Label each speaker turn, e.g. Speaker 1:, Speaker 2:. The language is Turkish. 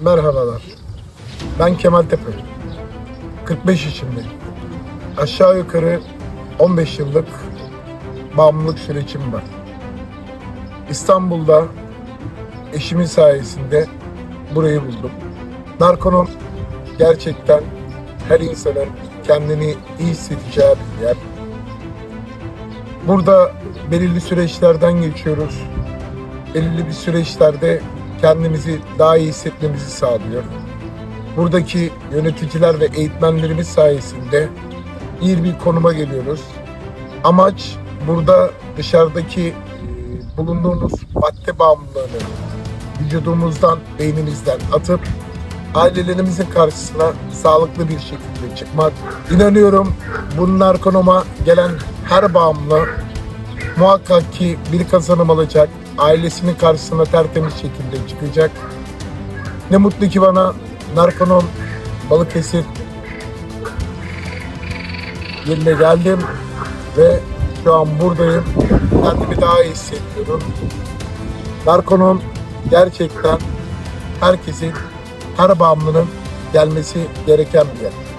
Speaker 1: Merhabalar. Ben Kemal Tepe. 45 yaşındayım. Aşağı yukarı 15 yıllık bağımlılık sürecim var. İstanbul'da eşimin sayesinde burayı buldum. Narkonom gerçekten her insanın kendini iyi hissedeceği bir yer. Burada belirli süreçlerden geçiyoruz. Belirli bir süreçlerde kendimizi daha iyi hissetmemizi sağlıyor. Buradaki yöneticiler ve eğitmenlerimiz sayesinde iyi bir konuma geliyoruz. Amaç burada dışarıdaki e, bulunduğumuz madde bağımlılığını vücudumuzdan, beynimizden atıp ailelerimizin karşısına sağlıklı bir şekilde çıkmak. İnanıyorum bu narkonoma gelen her bağımlı muhakkak ki bir kazanım alacak, ailesinin karşısına tertemiz şekilde çıkacak. Ne mutlu ki bana narkonom Balıkesir yerine geldim ve şu an buradayım. Kendimi daha iyi hissediyorum. Narkonom gerçekten herkesin, her bağımlının gelmesi gereken bir yer.